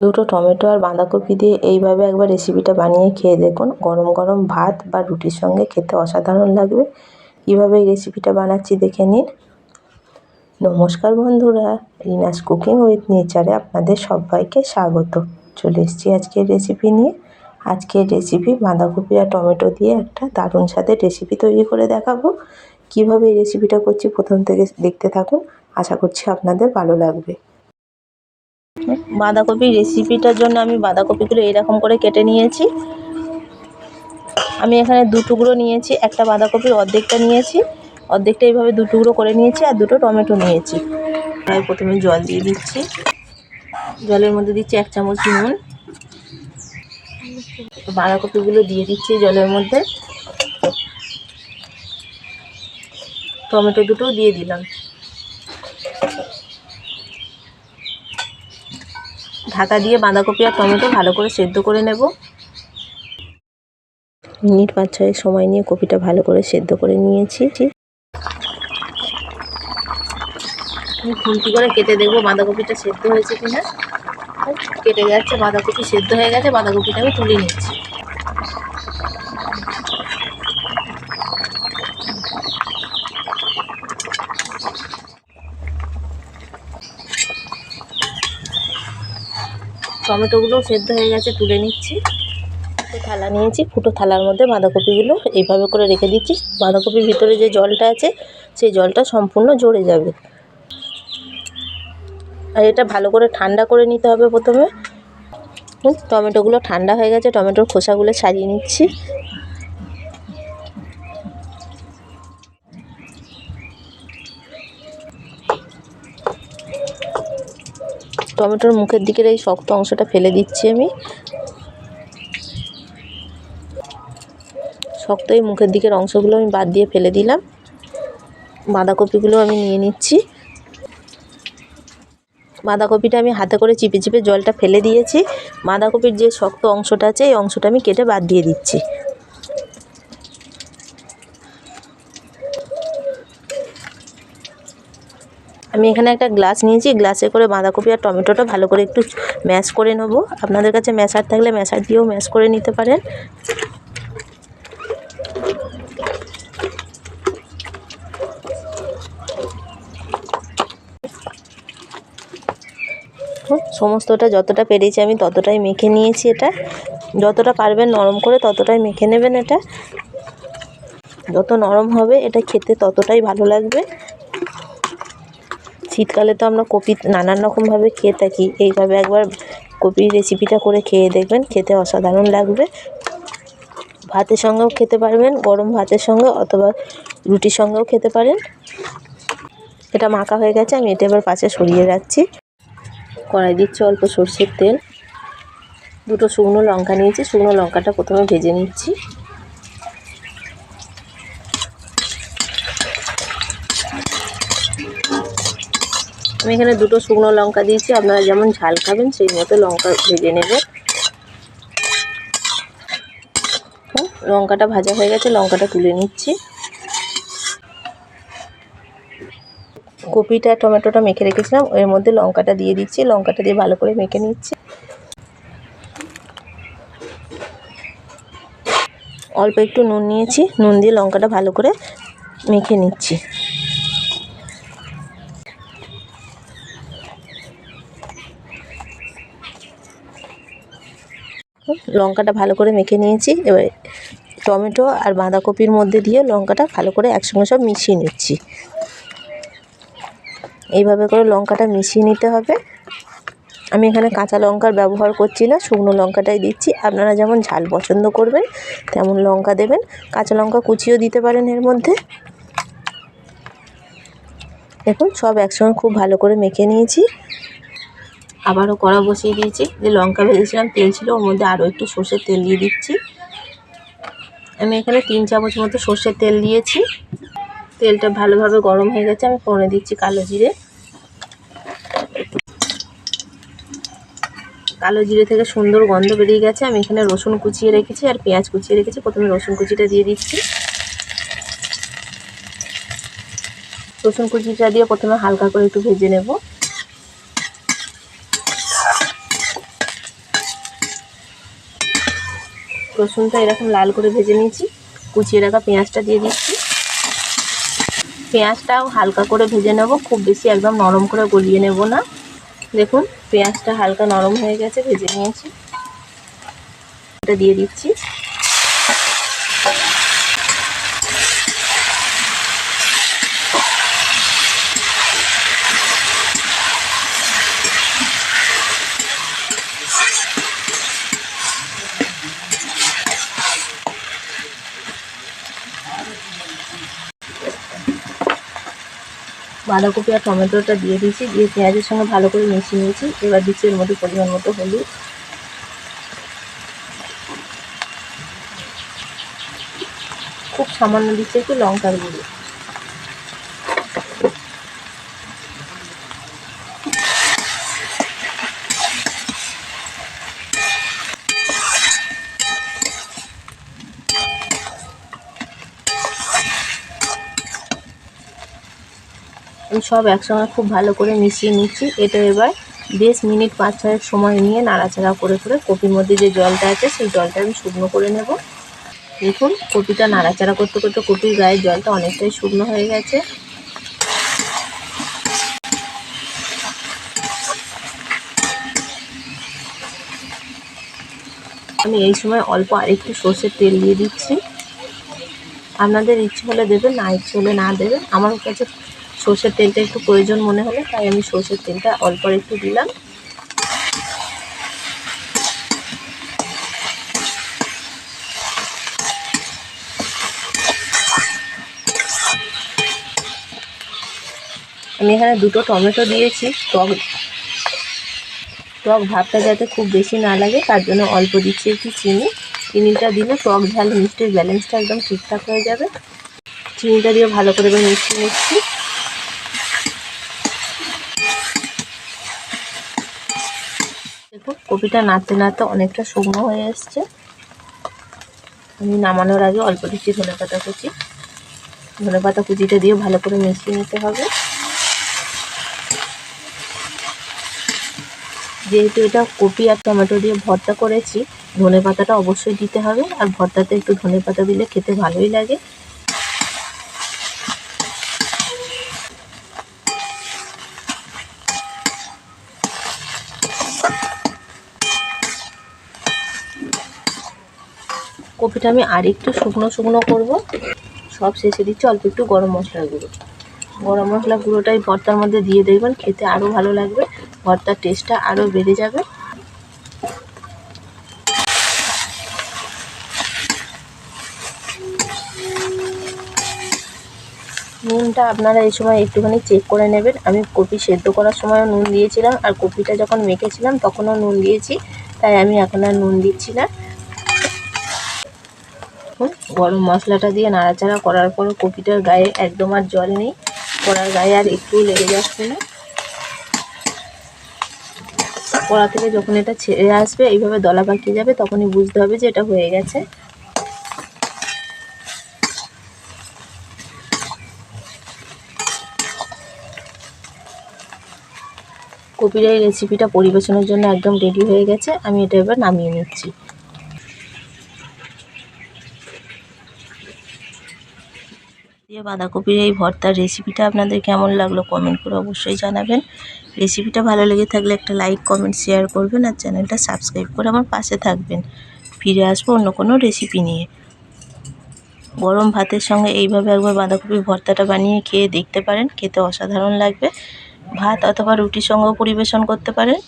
দুটো টমেটো আর বাঁধাকপি দিয়ে এইভাবে একবার রেসিপিটা বানিয়ে খেয়ে দেখুন। গরম গরম ভাত বা রুটির সঙ্গে খেতে অসাধারণ লাগবে। কীভাবে এই রেসিপিটা বানাচ্ছি দেখে নিন। নমস্কার বন্ধুরা, রিনাস কুকিং উইথ নেচারে আপনাদের সবাইকে স্বাগত। চলে এসেছি আজকের রেসিপি নিয়ে। আজকের রেসিপি বাঁধাকপি আর টমেটো দিয়ে একটা দারুণ স্বাদের রেসিপি তৈরি করে দেখাবো। কীভাবে এই রেসিপিটা করছি প্রথম থেকে দেখতে থাকুন। আশা করছি আপনাদের ভালো লাগবে। বাঁধাকপির রেসিপিটার জন্য আমি বাঁধাকপিগুলো এরকম করে কেটে নিয়েছি। আমি এখানে দু টুকরো নিয়েছি, একটা বাঁধাকপির অর্ধেকটা নিয়েছি। অর্ধেকটা এইভাবে দু টুকরো করে নিয়েছি আর দুটো টমেটো নিয়েছি। আমি প্রথমে জল দিয়ে দিচ্ছি। জলের মধ্যে দিচ্ছি এক চামচ নুন। বাঁধাকপিগুলো দিয়ে দিচ্ছি জলের মধ্যে। টমেটো দুটো দিয়ে দিলাম। ঢাকা দিয়ে বাঁধাকপি আর টমেটো ভালো করে সেদ্ধ করে নেব। মিনিট পাঁচ ছয়েক সময় নিয়ে কপিটা ভালো করে সেদ্ধ করে নিয়েছি। খুন্তি করে কেটে দেখব বাঁধাকপিটা সেদ্ধ হয়েছে কিনা। কেটে যাচ্ছে, বাঁধাকপি সেদ্ধ হয়ে গেছে, বাঁধাকপিটা আমি তুলে নিচ্ছি। টমেটোগুলোও সেদ্ধ হয়ে গেছে, তুলে নিচ্ছি। থালা নিয়েছি, ফুটো থালার মধ্যে বাঁধাকপিগুলো এইভাবে করে রেখে দিচ্ছি। বাঁধাকপির ভিতরে যে জলটা আছে, সেই জলটা সম্পূর্ণ জড়ে যাবে। আর এটা ভালো করে ঠান্ডা করে নিতে হবে প্রথমে। টমেটোগুলো ঠান্ডা হয়ে গেছে, টমেটোর খোসাগুলো ছাড়িয়ে নিচ্ছি। টমেটোর মুখের দিকের এই শক্ত অংশটা ফেলে দিচ্ছি আমি। শক্ত এই মুখের দিকের অংশগুলো আমি বাদ দিয়ে ফেলে দিলাম। বাঁধাকপিগুলো আমি নিয়ে নিচ্ছি। বাঁধাকপিটা আমি হাতে করে চিপে চিপে জলটা ফেলে দিয়েছি। বাঁধাকপির যে শক্ত অংশটা আছে, এই অংশটা আমি কেটে বাদ দিয়ে দিচ্ছি। আমি এখানে একটা গ্লাস নিয়েছি গ্লাসে করে বাঁধাকপি আর টমেটোটা ভালো করে একটু ম্যাশ করে নেব। আপনাদের কাছে ম্যাশার থাকলে ম্যাশার দিয়েও ম্যাশ করে নিতে পারেন। সমস্তটা যতটা পেরেছি আমি ততটাই মেখে নিয়েছি এটা। যতটা পারবেন নরম করে ততটাই মেখে নেবেন এটা। যত নরম হবে এটা খেতে ততটাই ভালো লাগবে। শীতকালে তো আমরা কপি নানান রকমভাবে খেয়ে থাকি। এইভাবে একবার কপির রেসিপিটা করে খেয়ে দেখবেন, খেতে অসাধারণ লাগবে। ভাতের সঙ্গেও খেতে পারবেন, গরম ভাতের সঙ্গে অথবা রুটির সঙ্গেও খেতে পারেন। এটা মাখা হয়ে গেছে, আমি এটা এবার পাশে সরিয়ে রাখছি। কড়াই দিচ্ছি অল্প সর্ষের তেল। দুটো শুকনো লঙ্কা নিয়েছি, শুকনো লঙ্কাটা প্রথমে ভেজে নিচ্ছি। আমি এখানে দুটো শুকনো লঙ্কা দিয়েছি। আপনারা যেমন ঝাল খাবেন, সেই মতো লঙ্কা ভেজে নেবেন লঙ্কাটা ভাজা হয়ে গেছে, লঙ্কাটা তুলে নিচ্ছি। কপিটা, টমেটোটা মেখে রেখেছিলাম, এর মধ্যে লঙ্কাটা দিয়ে দিচ্ছি। লঙ্কাটা দিয়ে ভালো করে মেখে নিচ্ছি। অল্প একটু নুন নিয়েছি। নুন দিয়ে লঙ্কাটা ভালো করে মেখে নিচ্ছি। লঙ্কাটা ভালো করে মেখে নিয়েছি। এবার টমেটো আর বাঁধাকপির মধ্যে দিয়ে লঙ্কাটা ভালো করে একসঙ্গে সব মিশিয়ে নিচ্ছি। এইভাবে করে লঙ্কাটা মিশিয়ে নিতে হবে। আমি এখানে কাঁচা লঙ্কার ব্যবহার করছি না, শুকনো লঙ্কাটাই দিচ্ছি। আপনারা যেমন ঝাল পছন্দ করবেন, তেমন লঙ্কা দেবেন। কাঁচা লঙ্কা কুচিও দিতে পারেন এর মধ্যে। দেখুন, সব একসঙ্গে খুব ভালো করে মেখে নিয়েছি। আবারও কড়া বসিয়ে দিয়েছি। যে লঙ্কা ভেজেছিলাম, তেল ছিল, ওর মধ্যে আরও একটু সর্ষের তেল দিয়ে দিচ্ছি। আমি এখানে তিন চামচ মতো সর্ষের তেল দিয়েছি। তেলটা ভালোভাবে গরম হয়ে গেছে, আমি ফোড়নে দিচ্ছি কালো জিরে। কালো জিরে থেকে সুন্দর গন্ধ বেরিয়ে গেছে। আমি এখানে রসুন কুচিয়ে রেখেছি আর পেঁয়াজ কুচিয়ে রেখেছি। প্রথমে রসুন কুচিটা দিয়ে দিচ্ছি। রসুন কুচিটা দিয়ে প্রথমে হালকা করে একটু ভেজে নেব। রসুনটা এরকম লাল করে ভেজে নিয়েছি। কুচিয়ে রাখা পেঁয়াজটা দিয়ে দিচ্ছি। পেঁয়াজটাও হালকা করে ভেজে নেব, খুব বেশি একদম নরম করে গলিয়ে নেব না। দেখুন, পেঁয়াজটা হালকা নরম হয়ে গেছে, ভেজে নিয়েছি। এটা দিয়ে দিচ্ছি। বাঁধাকপি আর টমেটোটা দিয়ে দিয়েছি, দিয়ে পেঁয়াজের সঙ্গে ভালো করে মিশিয়ে নিয়েছি। এবার দিচ্ছি এর মধ্যে পরিমাণ মতো হলুদ। খুব সামান্য দিচ্ছি একটু লঙ্কার গুঁড়ো। সব একসঙ্গে খুব ভালো করে মিশিয়ে নিচ্ছি। এটা এবার বেশ মিনিট পাঁচ ছয়েক সময় নিয়ে নাড়াচাড়া করে করে কপির মধ্যে যে জলটা আছে, সেই জলটা আমি শুকনো করে নেব। দেখুন, কপিটা নাড়াচাড়া করতে করতে কপির গায়ের জলটা অনেকটাই শুকনো হয়ে গেছে। আমি এই সময় অল্প আরেকটু সর্ষের তেল দিয়ে দিচ্ছি। আপনাদের ইচ্ছে হলে দেবেন, না ইচ্ছে হলে না দেবেন। আমার কাছে সর্ষের তেলটা একটু প্রয়োজন মনে হলো, তাই আমি সর্ষের তেলটা অল্প একটু দিলাম। আমি এখানে দুটো টমেটো দিয়েছি, টক টক ভাবটা যাতে খুব বেশি না লাগে, তার জন্য অল্প দিচ্ছি একটু চিনি। চিনিটা দিলে টক ঝাল মিষ্টির ব্যালেন্সটা একদম ঠিকঠাক হয়ে যাবে। চিনিটা দিয়ে ভালো করে এবার মিশিয়ে নিচ্ছি দেখুন কপিটা নাড়তে নাড়তে অনেকটা শুকনো হয়ে এসছে। আমি নামানোর আগে অল্প দিচ্ছি ধনে পাতা কুচি। ধনে পাতা কুচিটা দিয়ে ভালো করে মিশিয়ে নিতে হবে। যেহেতু এটা কপি আর টমেটো দিয়ে ভর্তা করেছি, ধনে পাতাটা অবশ্যই দিতে হবে। আর ভর্তাতে একটু ধনে পাতা দিলে খেতে ভালোই লাগে। কপিটা আমি আর একটু শুকনো শুকনো করব। সব শেষে দিচ্ছি অল্প একটু গরম মশলার গুঁড়ো। গরম মশলা গুঁড়োটাই ভর্তার মধ্যে দিয়ে দেখবেন, খেতে আরও ভালো লাগবে, ভর্তার টেস্টটা আরও বেড়ে যাবে। নুনটা আপনারা এই সময় একটুখানি চেক করে নেবেন। আমি কপি সেদ্ধ করার সময়ও নুন দিয়েছিলাম, আর কপিটা যখন মেখেছিলাম তখনও নুন দিয়েছি, তাই আমি এখন আর নুন দিচ্ছি না। গরম মশলাটা দিয়ে নাড়াচাড়া করার পর কপিটার গায়ে একদম আর জল নেই। কড়ার গায়ে আর একটু লেগে যাচ্ছে না। কড়া থেকে যখন এটা ছেড়ে আসবে, এইভাবে দলা পাকিয়ে যাবে, তখনই বুঝতে হবে যে এটা হয়ে গেছে। কপির এই রেসিপিটা পরিবেশনের জন্য একদম রেডি হয়ে গেছে। আমি এটা এবার নামিয়ে নিচ্ছি। দিয়ে বাঁধাকপির এই ভর্তার রেসিপিটা আপনাদের কেমন লাগল কমেন্ট করে অবশ্যই জানাবেন। রেসিপিটা ভালো লেগে থাকলে একটা লাইক কমেন্ট শেয়ার করবেন আর চ্যানেলটা সাবস্ক্রাইব করে আমার পাশে থাকবেন। ফিরে আসব অন্য কোনো রেসিপি নিয়ে। গরম ভাতের সঙ্গে এইভাবে একবার বাঁধাকপির ভর্তাটা বানিয়ে খেয়ে দেখতে পারেন, খেতে অসাধারণ লাগবে। ভাত অথবা রুটির সঙ্গেও পরিবেশন করতে পারেন।